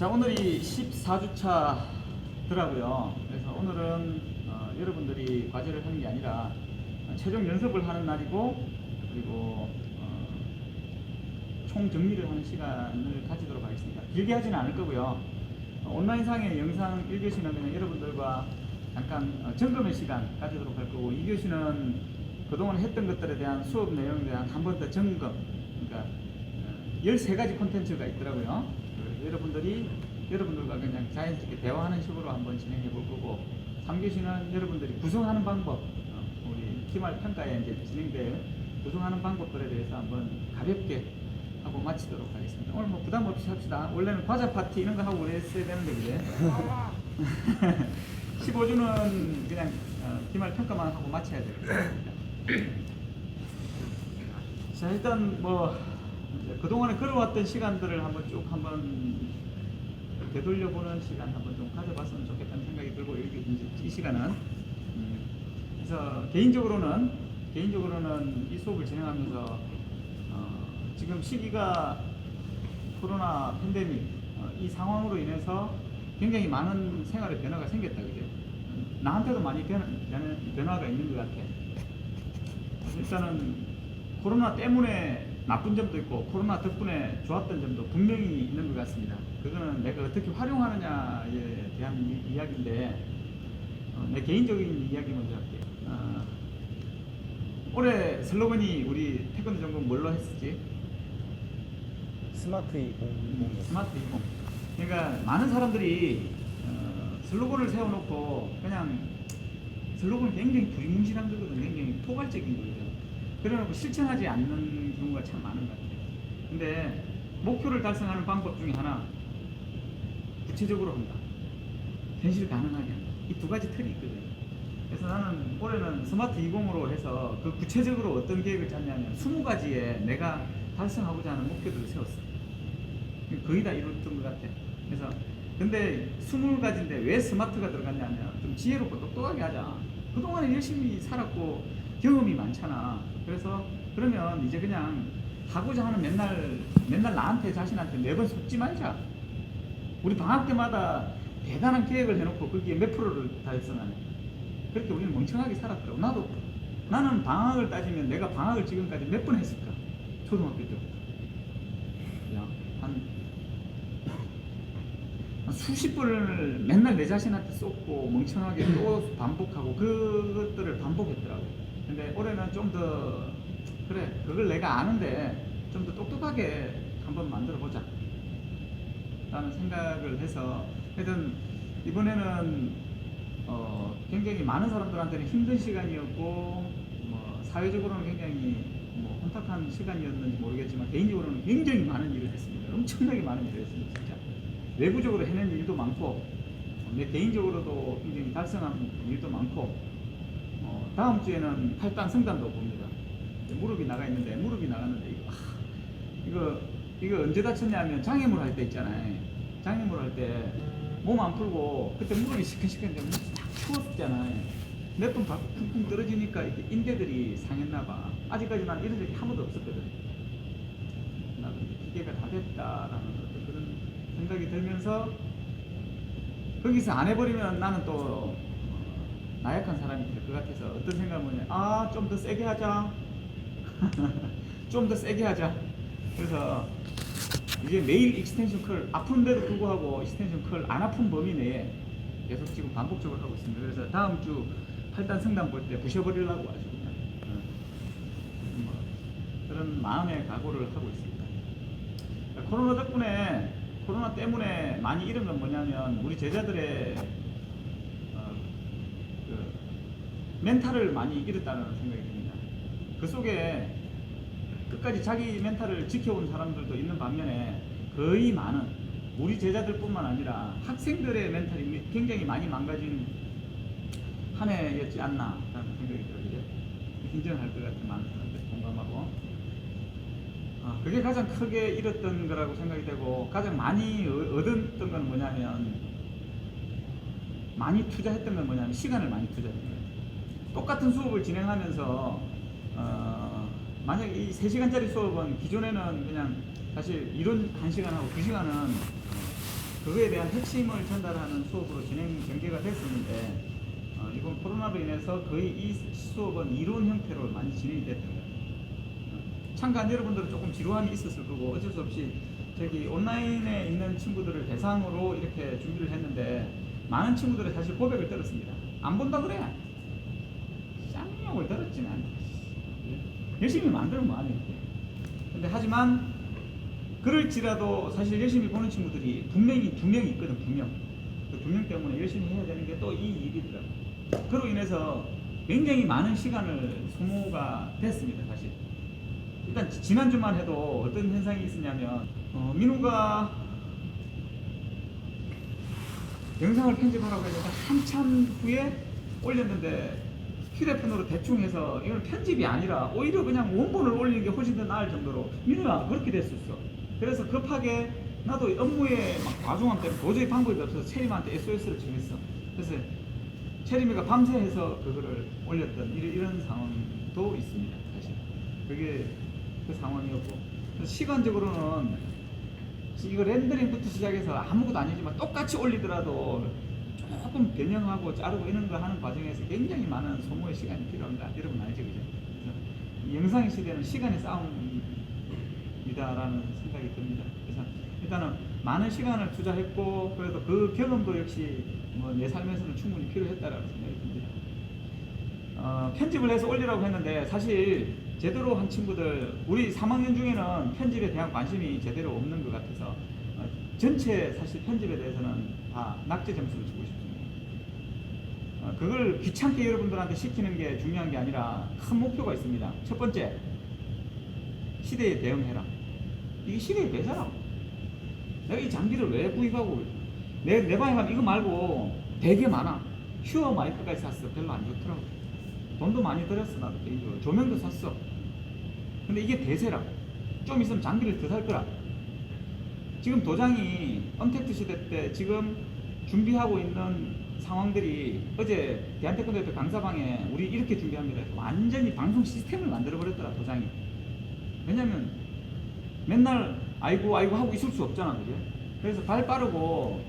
자 오늘이 14주차더라고요. 그래서 오늘은 어, 여러분들이 과제를 하는 게 아니라 어, 최종 연습을 하는 날이고 그리고 어, 총 정리를 하는 시간을 가지도록 하겠습니다. 길게 하지는 않을 거고요. 어, 온라인상의 영상 1교시는 그냥 여러분들과 잠깐 어, 점검의 시간 가지도록 할 거고 2교시는 그동안 했던 것들에 대한 수업 내용에 대한 한 번 더 점검 그러니까 어, 13가지 콘텐츠가 있더라고요. 여러분들이 여러분들과 그냥 자연스럽게 대화하는 식으로 한번 진행해 볼 거고 3교시는 여러분들이 구성하는 방법 어, 우리 기말 평가에 이제 진행될 구성하는 방법들에 대해서 한번 가볍게 하고 마치도록 하겠습니다. 오늘 뭐 부담 없이 합시다. 원래는 과자 파티 이런 거 하고 그랬어야 되는데 그제 15주는 그냥 어, 기말 평가만 하고 마쳐야 되겠습니다. 자 일단 뭐 그동안에 걸어왔던 시간들을 한번 쭉 한번 되돌려보는 시간 한번 좀 가져봤으면 좋겠다는 생각이 들고 이, 이제 이 시간은 음, 그래서 개인적으로는 개인적으로는 이 수업을 진행하면서 어, 지금 시기가 코로나 팬데믹 어, 이 상황으로 인해서 굉장히 많은 생활의 변화가 생겼다 그죠? 음, 나한테도 많이 변, 변, 변화가 있는 것 같아. 일단은 코로나 때문에 나쁜 점도 있고 코로나 덕분에 좋았던 점도 분명히 있는 것 같습니다. 그거는 내가 어떻게 활용하느냐에 대한 이, 야기인데 어, 내 개인적인 이야기 먼저 할게요. 어, 올해 슬로건이 우리 태권도 전공 뭘로 했었지? 스마트 2020. 스마트 20. 그러니까 많은 사람들이 어, 슬로건을 세워놓고 그냥 슬로건이 굉장히 두리뭉실한 거거든, 굉장히 포괄적인 거거든. 그래놓고 실천하지 않는 경우가 참 많은 것 같아요. 근데 목표를 달성하는 방법 중에 하나 구체적으로 한다. 현실 가능하게 한다. 이 두 가지 틀이 있거든. 그래서 나는 올해는 스마트 20으로 해서 그 구체적으로 어떤 계획을 짰냐면 20가지의 내가 달성하고자 하는 목표들을 세웠어. 거의 다 이뤘던 것 같아. 그래서 근데 20가지인데 왜 스마트가 들어갔냐면 좀 지혜롭고 똑똑하게 하자. 그동안에 열심히 살았고 경험이 많잖아. 그래서 그러면 이제 그냥 하고자 하는 맨날 맨날 나한테 자신한테 매번 속지 말자. 우리 방학 때마다 대단한 계획을 해놓고 거기에 몇 프로를 달성하네. 그렇게 우리는 멍청하게 살았더라고. 나도 나는 방학을 따지면 내가 방학을 지금까지 몇 번 했을까? 초등학교 때부터. 야, 한, 한 수십 번을 맨날 내 자신한테 쏟고 멍청하게 또 반복하고 그것들을 반복했더라고. 근데 올해는 좀 더 그래 그걸 내가 아는데 좀 더 똑똑하게 한번 만들어 보자. 라는 생각을 해서 하여튼 이번에는 어, 굉장히 많은 사람들한테는 힘든 시간이었고 뭐 사회적으로는 굉장히 뭐 혼탁한 시간이었는지 모르겠지만 개인적으로는 굉장히 많은 일을 했습니다. 엄청나게 많은 일을 했습니다. 진짜 외부적으로 해낸 일도 많고 내 개인적으로도 굉장히 달성한 일도 많고 어, 다음 주에는 팔단 성단도 봅니다. 무릎이 나가 있는데 무릎이 나갔는데 이거 아, 이거 이거 언제 다쳤냐면 장애물 할 때 있잖아요. 장애물 할 때 몸 안 풀고 그때 무릎이 시큰시큰데 무릎이 딱 추웠잖아요. 몇 번 쿵쿵 떨어지니까 이렇게 인대들이 상했나 봐. 아직까지 난 이런 적이 한 번도 없었거든. 나도 기계가 다 됐다라는 그런 생각이 들면서 거기서 안 해버리면 나는 또 어, 나약한 사람이 될 것 같아서 어떤 생각을 뭐냐. 아 좀 더 세게 하자. 좀 더 세게 하자. 그래서 이제 매일 익스텐션 컬 아픈데도 불구하고 익스텐션 컬 안 아픈 범위 내에 계속 지금 반복적으로 하고 있습니다. 그래서 다음 주 팔단 성당 볼 때 부셔버리려고 아주 그냥 어, 뭐 그런 마음의 각오를 하고 있습니다. 코로나 덕분에 코로나 때문에 많이 잃은 건 뭐냐면 우리 제자들의 어, 그 멘탈을 많이 잃었다는 생각이 듭니다. 그 속에 끝까지 자기 멘탈을 지켜온 사람들도 있는 반면에 거의 많은 우리 제자들뿐만 아니라 학생들의 멘탈이 굉장히 많이 망가진 한 해였지 않나 라는 생각이 들어요. 인정할 것 같은 많은 사람들 공감하고. 아, 그게 가장 크게 잃었던 거라고 생각이 되고 가장 많이 얻- 얻었던 건 뭐냐면 많이 투자했던 건 뭐냐면 시간을 많이 투자했던 거예요. 똑같은 수업을 진행하면서 어, 만약 이 3시간짜리 수업은 기존에는 그냥 사실 이론 1시간 하고 2시간은 그거에 대한 핵심을 전달하는 수업으로 진행 전개가 됐었는데 어, 이번 코로나로 인해서 거의 이 수업은 이론 형태로 많이 진행이 됐던 거예요. 어, 참가한 여러분들은 조금 지루함이 있었을 거고 어쩔 수 없이 저기 온라인에 있는 친구들을 대상으로 이렇게 준비를 했는데 많은 친구들이 사실 고백을 들었습니다. 안 본다 그래. 쌍욕을 들었지는 않 열심히 만들면 뭐하니 근데 하지만 그럴지라도 사실 열심히 보는 친구들이 분명히 두 명 있거든 두 명. 그 두 명 때문에 열심히 해야 되는 게 또 이 일이더라고. 그로 인해서 굉장히 많은 시간을 소모가 됐습니다 사실. 일단 지- 지난주만 해도 어떤 현상이 있었냐면 어, 민우가 영상을 편집하라고 했는데 한참 후에 올렸는데 휴대폰으로 대충 해서 이건 편집이 아니라 오히려 그냥 원본을 올리는 게 훨씬 더 나을 정도로 민우야 그렇게 됐었어. 그래서 급하게 나도 업무에 막 과중함 때문에 도저히 방법이 없어서 체림한테 SOS를 정했어. 그래서 체림이가 밤새 해서 그거를 올렸던 이런, 이런 상황도 있습니다 사실. 그게 그 상황이었고. 시간적으로는 이거 렌더링부터 시작해서 아무것도 아니지만 똑같이 올리더라도 조금 변형하고 자르고 이런 거 하는 과정에서 굉장히 많은 소모의 시간이 필요합니다. 여러분 알죠, 그죠? 그래서 이 영상의 시대는 시간의 싸움이다라는 생각이 듭니다. 그래서 일단은 많은 시간을 투자했고 그래도 그 경험도 역시 뭐 내 삶에서는 충분히 필요했다라는 생각이 듭니다. 어, 편집을 해서 올리라고 했는데 사실 제대로 한 친구들 우리 3학년 중에는 편집에 대한 관심이 제대로 없는 것 같아서 어, 전체 사실 편집에 대해서는 다 낙제 점수를 주고 싶습니다. 어, 그걸 귀찮게 여러분들한테 시키는 게 중요한 게 아니라 큰 목표가 있습니다. 첫 번째 시대에 대응해라. 이게 시대의 대사라고. 내가 이 장비를 왜 구입하고 내, 내 방에 가면 이거 말고 되게 많아. 슈어 마이크까지 샀어. 별로 안 좋더라고. 돈도 많이 들였어 나도 개인적으로. 조명도 샀어. 근데 이게 대세라. 좀 있으면 장비를 더 살 거라. 지금 도장이 언택트 시대 때 지금 준비하고 있는 상황들이 어제 대한태권도대 강사방에 우리 이렇게 준비합니다. 완전히 방송 시스템을 만들어 버렸더라 도장이. 왜냐면 맨날 아이고 아이고 하고 있을 수 없잖아, 그지? 그래서 발 빠르고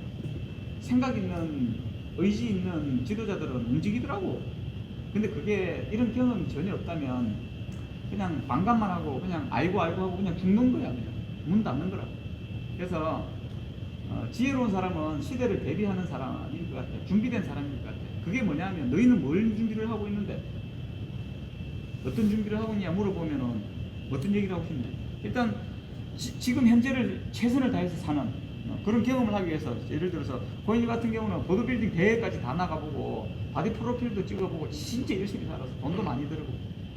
생각 있는 의지 있는 지도자들은 움직이더라고. 근데 그게 이런 경험이 전혀 없다면 그냥 반감만 하고 그냥 아이고 아이고 하고 그냥 죽는 거야 그냥 문 닫는 거라. 그래서 어, 지혜로운 사람은 시대를 대비하는 사람인 것 같아. 준비된 사람인 것 같아. 그게 뭐냐면 너희는 뭘 준비를 하고 있는데 어떤 준비를 하고 있냐 물어보면은 어떤 얘기를 하고 싶냐. 일단 지, 금 현재를 최선을 다해서 사는 어, 그런 경험을 하기 위해서 예를 들어서 고인이 같은 경우는 보드빌딩 대회까지 다 나가보고 바디 프로필도 찍어보고 진짜 열심히 살아서 돈도 많이 들고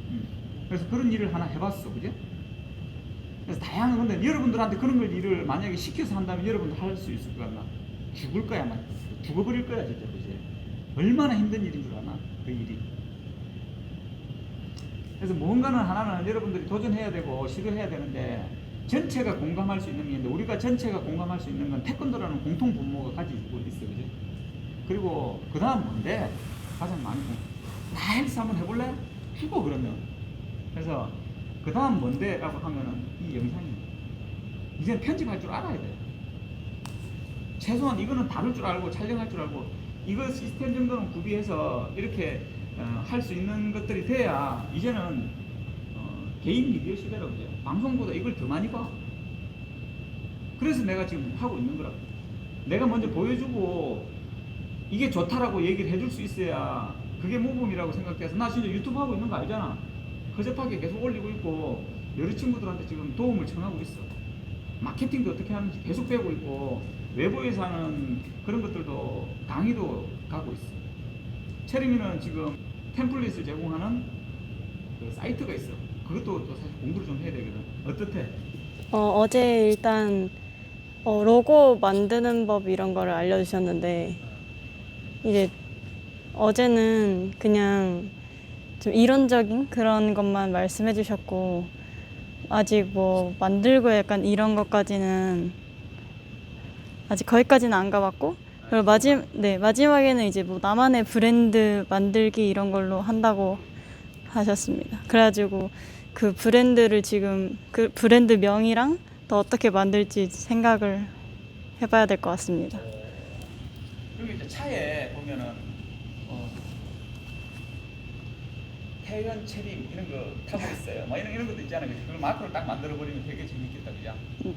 음. 그래서 그런 일을 하나 해봤어 그죠? 그래서 다양한 건데 여러분들한테 그런 걸 일을 만약에 시켜서 한다면 여러분도 할 수 있을 것 같나? 죽을 거야 막 죽어버릴 거야 진짜 그지? 얼마나 힘든 일인 줄 아나 그 일이 그래서 무언가는 하나는 여러분들이 도전해야 되고 시도해야 되는데 전체가 공감할 수 있는 게 있는데 우리가 전체가 공감할 수 있는 건 태권도라는 공통 분모가 가지고 있어 그지? 그리고 그 다음 뭔데? 가장 공. 나 헬스 한번 해볼래? 죽어 그러면 그래서 그 다음 뭔데? 라고 하면은 이 영상입니다 이제 편집할 줄 알아야 돼 최소한 이거는 다룰 줄 알고 촬영할 줄 알고 이거 시스템 정도는 구비해서 이렇게 어, 할수 있는 것들이 돼야 이제는 어, 개인 미디어 시대라고 이제 방송보다 이걸 더 많이 봐. 그래서 내가 지금 하고 있는 거라고. 내가 먼저 보여주고 이게 좋다라고 얘기를 해줄 수 있어야 그게 모범이라고 생각해서 나 진짜 유튜브 하고 있는 거 알잖아. 허접하게 계속 올리고 있고 여러 친구들한테 지금 도움을 청하고 있어. 마케팅도 어떻게 하는지 계속 배우고 있고 외부에서 하는 그런 것들도 강의도 가고 있어. 체리미는 지금 템플릿을 제공하는 그 사이트가 있어. 그것도 또 사실 공부를 좀 해야 되거든. 어떻대? 어, 어제 일단 어, 로고 만드는 법 이런 거를 알려주셨는데 이제 어제는 그냥 좀 이론적인 그런 것만 말씀해 주셨고 아직 뭐 만들고 약간 이런 것까지는 아직 거기까지는 안 가봤고 그리고 마지, 네, 마지막에는 이제 뭐 나만의 브랜드 만들기 이런 걸로 한다고 하셨습니다. 그래가지고 그 브랜드를 지금 그 브랜드 명이랑 또 어떻게 만들지 생각을 해봐야 될 것 같습니다. 그리고 이제 차에 보면은 어, 태연 체림 이런 거 타고 있어요. 뭐 이런 이런 것도 있잖아요. 그걸 마크로 딱 만들어 버리면 되게 재밌겠다, 그죠? 네.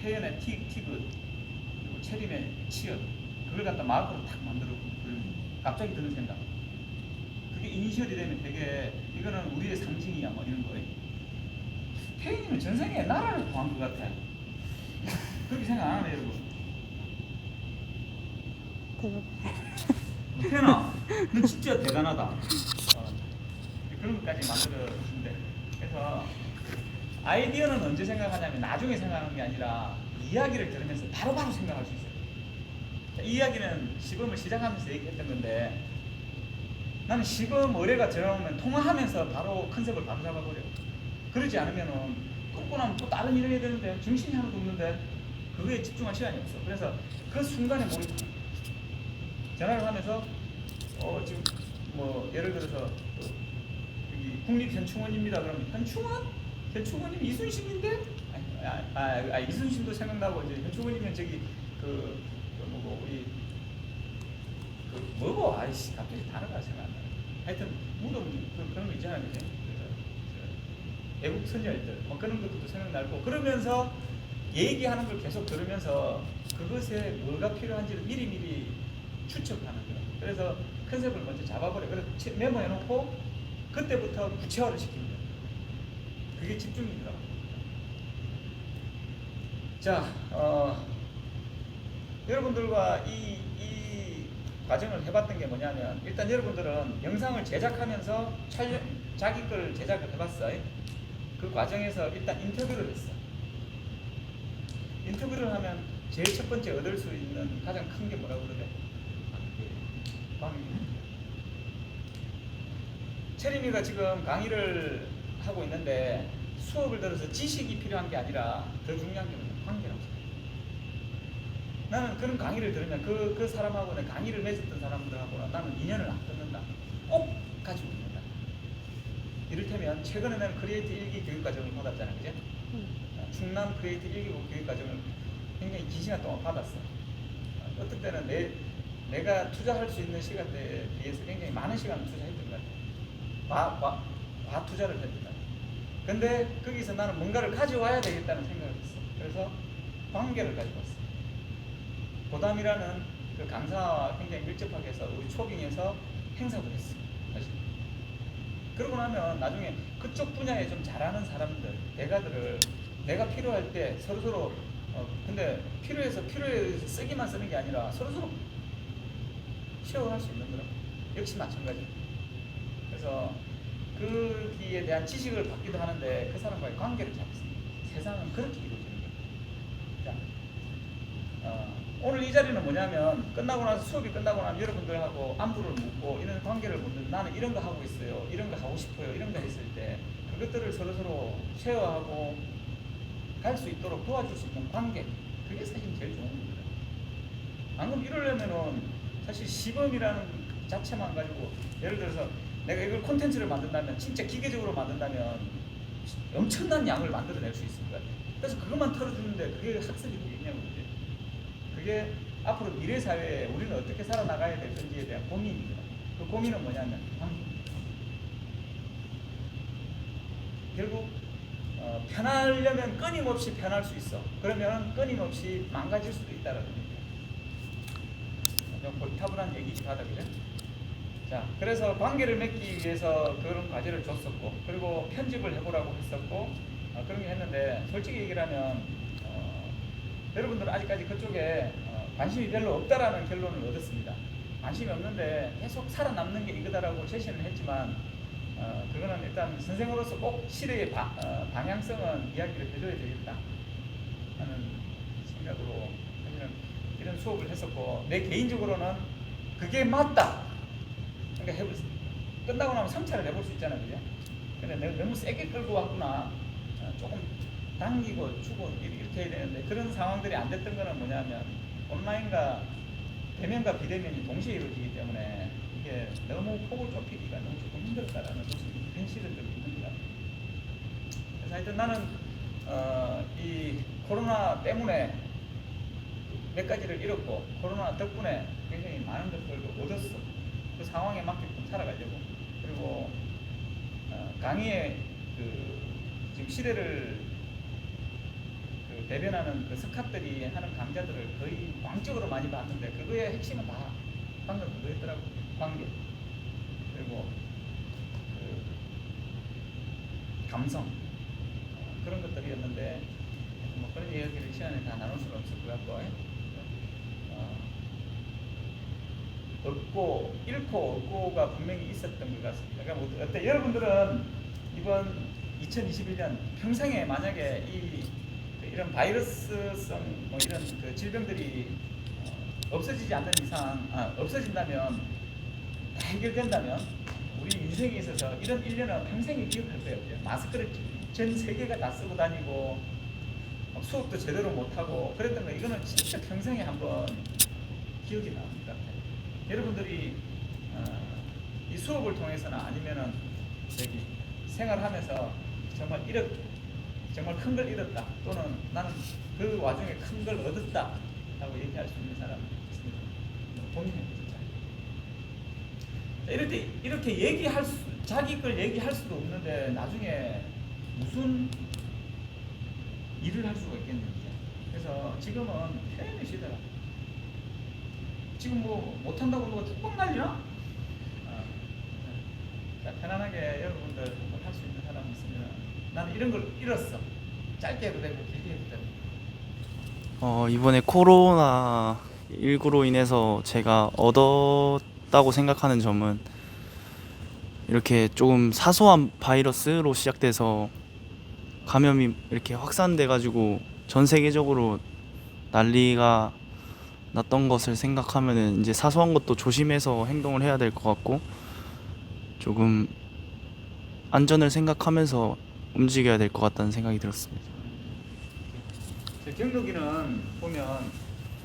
태연의 티 티그 그리고 체림의 치읓 그걸 갖다 마크로 딱 만들어 버리면 갑자기 드는 생각. 그게 이니셜이 되면 되게 이거는 우리의 상징이야, 뭐 이런 거예요. 태연이면 전생에 나라를 구한 것 같아. 그렇게 생각 안 하네, 여러분. 태연아, 너 진짜 대단하다. 어, 그런 것까지 만들어주는데. 그래서 아이디어는 언제 생각하냐면 나중에 생각하는 게 아니라 이야기를 들으면서 바로 바로 생각할 수 있어요. 자, 이 이야기는 시범을 시작하면서 얘기했던 건데 나는 시범 의뢰가 들어오면 통화하면서 바로 컨셉을 바로 잡아버려. 그러지 않으면은 끊고 나면 또 다른 일을 해야 되는데 정신이 하나도 없는데 그거에 집중할 시간이 없어. 그래서 그 순간에 거야. 전화를 하면서 어 지금 뭐 예를 들어서 국립현충원입니다. 그러면 현충원? 현충원이면 이순신인데? 아니, 아, 아, 아, 이순신도 생각나고 이제 현충원이면 저기 그, 그 뭐고 우리 그 뭐고 아이씨 갑자기 단어가 생각 안 나. 하여튼 무덤 그, 그런 거 있잖아요, 그죠? 그, 저, 애국 선열들 뭐 그런 것도 생각나고 그러면서 얘기하는 걸 계속 들으면서 그것에 뭐가 필요한지를 미리미리 추측하는 거예요. 그래서 컨셉을 먼저 잡아버려. 그래서 치- 메모해놓고 그때부터 구체화를 거예요. 그게 집중이더라고요. 자, 어, 여러분들과 이, 이 과정을 해봤던 게 뭐냐면 일단 여러분들은 영상을 제작하면서 촬영, 자기 걸 제작을 해봤어요. 그 과정에서 일단 인터뷰를 했어. 인터뷰를 하면 제일 첫 번째 얻을 수 있는 가장 큰 게 뭐라고 그러죠? 강의. 체리미가 지금 강의를 하고 있는데 수업을 들어서 지식이 필요한 게 아니라 더 중요한 게? 관계라고 생각해요. 나는 그런 강의를 들으면 그, 그 사람하고는 강의를 맺었던 사람들하고는 나는 인연을 안 끊는다. 꼭 가지고 있는다. 이를테면 최근에 나는 크리에이트 일기 교육과정을 받았잖아. 그죠? 어, 충남 크리에이트 일기부 교육과정을 굉장히 긴 시간 동안 받았어. 어, 어떤 때는 내, 내가 투자할 수 있는 시간대에 비해서 굉장히 많은 시간을 투자했 과, 투자를 같아. 근데 거기서 나는 뭔가를 가져와야 되겠다는 생각을 했어. 그래서 관계를 가지고 왔어. 고담이라는 그 강사와 굉장히 밀접하게 해서 우리 초빙에서 행사를 했어. 사실. 그러고 나면 나중에 그쪽 분야에 좀 잘하는 사람들, 대가들을 내가 필요할 때 서로 서로 어 근데 필요해서 필요해서 쓰기만 쓰는 게 아니라 서로 서로 쉐어할 수 있는 거라. 역시 마찬가지. 그래서 그기에 대한 지식을 받기도 하는데 그 사람과의 관계를 잡습니다. 세상은 그렇게 이루어지는. 자, 어, 오늘 이 자리는 뭐냐면 끝나고 나서 수업이 끝나고 나면 여러분들하고 안부를 묻고 이런 관계를 묻는 나는 이런 거 하고 있어요. 이런 거 하고 싶어요. 이런 거 했을 때 그것들을 서로 서로 쉐어하고 갈 수 있도록 도와줄 수 있는 관계. 그게 사실 제일 좋은 겁니다. 방금 이러려면은 사실 시범이라는 자체만 가지고 예를 들어서 내가 이걸 콘텐츠를 만든다면 진짜 기계적으로 만든다면 엄청난 양을 만들어낼 수 있을 것 같아요. 그래서 그것만 털어주는데 그게 학습이 되겠냐고 그죠? 그게 앞으로 미래 사회에 우리는 어떻게 살아나가야 될 건지에 대한 고민입니다. 그 고민은 뭐냐면. 결국 어, 편하려면 끊임없이 편할 수 있어. 그러면 끊임없이 망가질 수도 있다는 겁니다. 좀 골타분한 얘기긴 하다 그죠? 자, 그래서 관계를 맺기 위해서 그런 과제를 줬었고, 그리고 편집을 해보라고 했었고, 어, 그런 게 했는데, 솔직히 얘기를 하면, 어, 여러분들은 아직까지 그쪽에 어, 관심이 별로 없다라는 결론을 얻었습니다. 관심이 없는데 계속 살아남는 게 이거다라고 제시는 했지만, 어, 그거는 일단 선생으로서 꼭 시대의 바- 어, 방향성은 이야기를 해줘야 되겠다 하는 생각으로 사실은 이런 수업을 했었고 내 개인적으로는 그게 맞다. 그러니까 해볼 수, 끝나고 나면 성찰을 해볼 수 있잖아요, 그죠? 근데 내가 너무 세게 끌고 왔구나. 어, 조금 당기고 주고 이렇게 해야 되는데 그런 상황들이 안 됐던 거는 뭐냐면 온라인과 대면과 비대면이 동시에 이루어지기 때문에 이게 너무 폭을 좁히기가 너무 조금 힘들었다라는 것이 현실은 좀 있는 것 같아요. 그래서 하여튼 나는 어, 이 코로나 때문에 몇 가지를 잃었고 코로나 덕분에 굉장히 많은 것들도 얻었어. 그 상황에 맞게끔 살아가려고. 그리고 어, 강의의 그 지금 시대를 그 대변하는 그 스카들이 하는 강좌들을 거의 광적으로 많이 봤는데 그거의 핵심은 다 방금 그거였더라고 관계. 그리고 그 감성 어, 그런 것들이었는데 뭐 그런 이야기를 시간에 다 나눌 수는 없을 것 같고 어, 얻고 잃고 얻고가 분명히 있었던 것 같습니다. 그러니까 뭐 어때 여러분들은 이번 2021년 평생에 만약에 이 이런 바이러스성 뭐 이런 그 질병들이 어, 없어지지 않는 이상 아, 없어진다면 다 해결된다면 우리 인생에 있어서 이런 1년은 평생에 기억할 거예요. 마스크를 전 세계가 다 쓰고 다니고 막 수업도 제대로 못하고 그랬던 거 이거는 진짜 평생에 한번 기억이 납니다. 여러분들이 어, 이 수업을 통해서나 아니면은 저기 생활하면서 정말 잃었 정말 큰 걸 잃었다 또는 나는 그 와중에 큰 걸 얻었다 라고 얘기할 수 있는 사람 있습니다. 본인의 진짜. 때 이렇게 얘기할 수 자기 걸 얘기할 수도 없는데 나중에 무슨 일을 할 수가 있겠는지. 그래서 지금은 표현의 시대라. 지금 뭐 못한다고 누가 툭뻥 날리나? 어, 자, 편안하게 여러분들 한번 할 수 있는 사람 있으면 나는 이런 걸 잃었어. 짧게 해도 되고 길게 해도 되고. 어, 이번에 코로나 19로 인해서 제가 얻었다고 생각하는 점은 이렇게 조금 사소한 바이러스로 시작돼서 감염이 이렇게 확산돼 가지고 전 세계적으로 난리가 났던 것을 생각하면은 이제 사소한 것도 조심해서 행동을 해야 될 것 같고 조금 안전을 생각하면서 움직여야 될 것 같다는 생각이 들었습니다. 제 경력이는 보면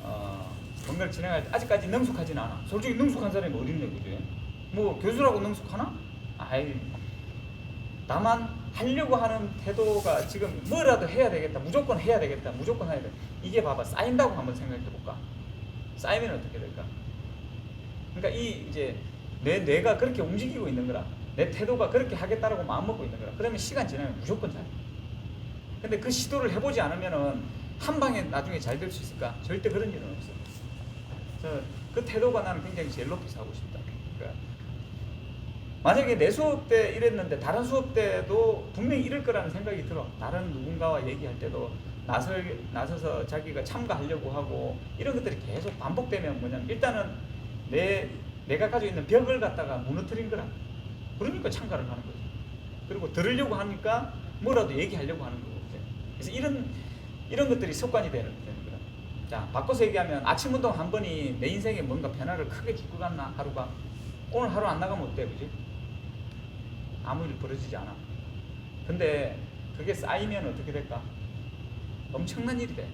어, 건강 진행할 때 아직까지 능숙하진 않아. 솔직히 능숙한 사람이 어딨네, 그지? 뭐 교수라고 능숙하나? 아이, 나만 하려고 하는 태도가 지금 뭐라도 해야 되겠다, 무조건 해야 되겠다, 무조건 해야 돼. 이게 봐봐 쌓인다고 한번 생각해 볼까? 쌓이면 어떻게 될까? 그러니까 이 이제 내 뇌가 그렇게 움직이고 있는 거라. 내 태도가 그렇게 하겠다라고 마음 먹고 있는 거라. 그러면 시간 지나면 무조건 잘. 근데 그 시도를 해보지 않으면은 한 방에 나중에 잘 될 수 있을까? 절대 그런 일은 없어. 저그 태도가 나는 굉장히 제일 높이 사고 싶다. 그러니까 만약에 내 수업 때 이랬는데 다른 수업 때도 분명히 이럴 거라는 생각이 들어. 다른 누군가와 얘기할 때도 나설 나서서 자기가 참가하려고 하고 이런 것들이 계속 반복되면 뭐냐면 일단은 내 내가 가지고 있는 벽을 갖다가 무너뜨린 거라. 그러니까 참가를 하는 거지. 그리고 들으려고 하니까 뭐라도 얘기하려고 하는 거고. 그래서 이런 이런 것들이 습관이 되는, 되는 거라. 자 바꿔서 얘기하면 아침 운동 한 번이 내 인생에 뭔가 변화를 크게 줄 것 같나 하루가 오늘 하루 안 나가면 어때, 그지? 아무 일 벌어지지 않아. 근데 그게 쌓이면 어떻게 될까? 엄청난 일이 돼.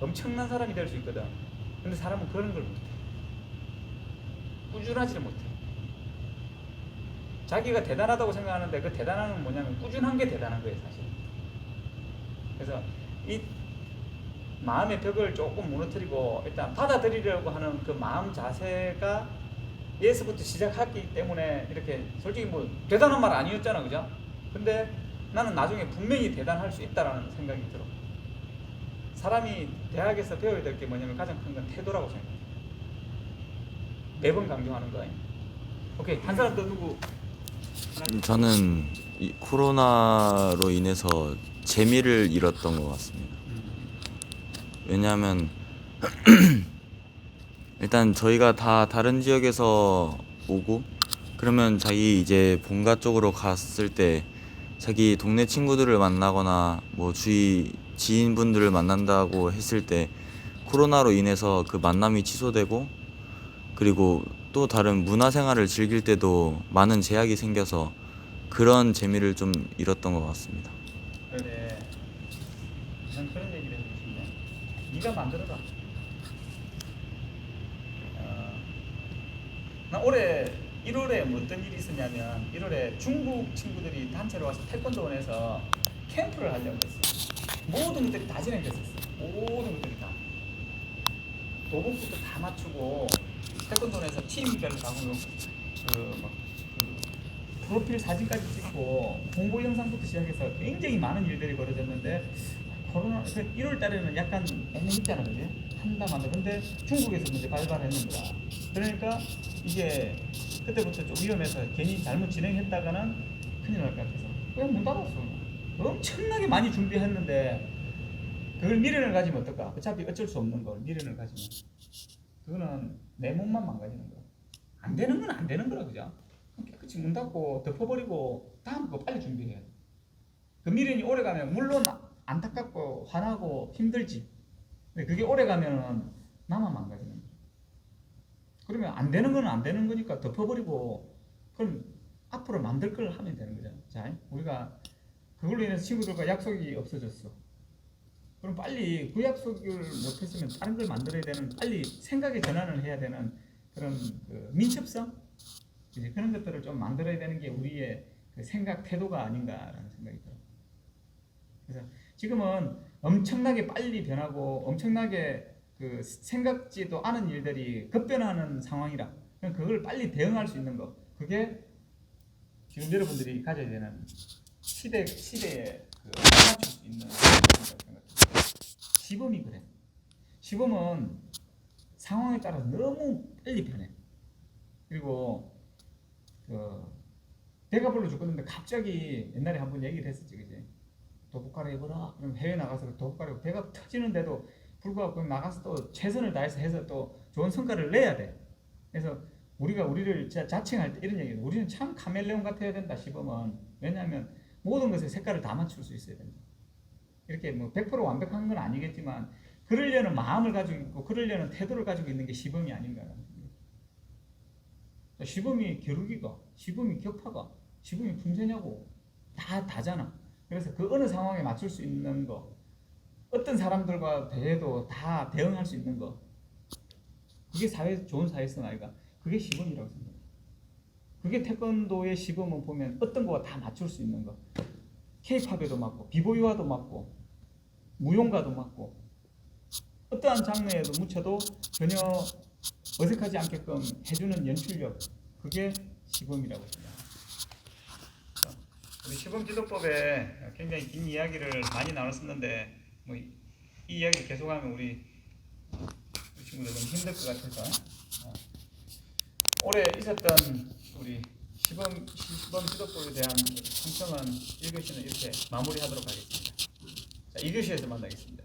엄청난 사람이 될 수 있거든. 근데 사람은 그런 걸 못해. 꾸준하지를 못해. 자기가 대단하다고 생각하는데 그 대단한 건 뭐냐면 꾸준한 게 대단한 거예요, 사실. 그래서 이 마음의 벽을 조금 무너뜨리고 일단 받아들이려고 하는 그 마음 자세가 예서부터 시작했기 때문에 이렇게 솔직히 뭐 대단한 말 아니었잖아, 그죠? 근데 나는 나중에 분명히 대단할 수 있다라는 생각이 들어. 사람이 대학에서 배워야 될 게 뭐냐면 가장 큰 건 태도라고 생각해. 매번 강조하는 거예요. 오케이 한 사람 더 누구? 하나 저는 이 코로나로 인해서 재미를 잃었던 것 같습니다. 왜냐하면 일단 저희가 다 다른 지역에서 오고 그러면 자기 이제 본가 쪽으로 갔을 때 자기 동네 친구들을 만나거나 뭐 주위 지인분들을 만난다고 했을 때 코로나로 인해서 그 만남이 취소되고 그리고 또 다른 문화생활을 즐길 때도 많은 제약이 생겨서 그런 재미를 좀 잃었던 것 같습니다. 싶네. 네가 만들어라. 어, 나 올해 1월에 뭐 어떤 일이 있었냐면 1월에 중국 친구들이 단체로 와서 태권도원에서 캠프를 하려고 했어. 모든 것들이 다 진행됐었어. 모든 것들이 다. 도복부터 다 맞추고 태권도에서 팀별로 가고 그막 그 프로필 사진까지 찍고 홍보 영상부터 시작해서 굉장히 많은 일들이 벌어졌는데 코로나 그 1월 달에는 약간 애매했잖아 그지? 한다 만다 근데 중국에서 먼저 발발했는 거야 그러니까 이게 그때부터 좀 위험해서 괜히 잘못 진행했다가는 큰일 날 것 같아서 그냥 문 닫았어 엄청나게 많이 준비했는데 그걸 미련을 가지면 어떨까? 어차피 어쩔 수 없는 걸 미련을 가지면 그거는 내 몸만 망가지는 거야. 안 되는 건 안 되는 거라 그죠? 깨끗이 문 닫고 덮어버리고 다음 거 빨리 준비해. 그 미련이 오래 가면 물론 안타깝고 화나고 힘들지. 그게 오래 가면은 나만 망가지는 거야. 그러면 안 되는 건 안 되는 거니까 덮어버리고 그럼 앞으로 만들 걸 하면 되는 거잖아. 자, 우리가 그걸로 인해서 친구들과 약속이 없어졌어. 그럼 빨리 그 약속을 못했으면 다른 걸 만들어야 되는 빨리 생각의 전환을 해야 되는 그런 그 민첩성 이제 그런 것들을 좀 만들어야 되는 게 우리의 그 생각 태도가 아닌가라는 생각이 들어요. 그래서 지금은 엄청나게 빨리 변하고 엄청나게 그 생각지도 않은 일들이 급변하는 상황이라 그걸 빨리 대응할 수 있는 거 그게 지금 여러분들이 가져야 되는 시대 시대에 그 맞출 수 있는. 시범이 그래. 시범은 상황에 따라 너무 빨리 변해. 그리고 그 배가 불러 죽었는데 갑자기 옛날에 한번 얘기를 했었지, 그지? 도복가래 입어라. 그럼 해외 나가서 도복가래 배가 터지는데도 불구하고 나가서 또 최선을 다해서 해서 또 좋은 성과를 내야 돼. 그래서 우리가 우리를 자, 자칭할 때 이런 얘기예요. 우리는 참 카멜레온 같아야 된다. 시범은 왜냐하면 모든 것에 색깔을 다 맞출 수 있어야 된다. 이렇게 뭐 100% 완벽한 건 아니겠지만 그러려는 마음을 가지고 있고 그러려는 태도를 가지고 있는 게 시범이 들어요. 시범이 겨루기가 시범이 격파가 시범이 품새냐고 다 다잖아. 그래서 그 어느 상황에 맞출 수 있는 거 어떤 사람들과 대해도 다 대응할 수 있는 거 그게 사회 좋은 사회성 아이가 그게 시범이라고 생각해요. 그게 태권도의 시범을 보면 어떤 거와 다 맞출 수 있는 거. 케이팝에도 맞고 비보이와도 맞고 무용가도 맞고 어떠한 장르에도 묻혀도 전혀 어색하지 않게끔 해주는 연출력 그게 시범이라고 생각합니다. 우리 시범 지도법에 굉장히 긴 이야기를 많이 나눴었는데 뭐 이 이야기 계속하면 우리 친구들 좀 힘들 것 같아서 어, 올해 있었던 우리 시범 시범 지도법에 대한 청청은 1교시는 이렇게 마무리하도록 하겠습니다. 자, 2교시에서 만나겠습니다.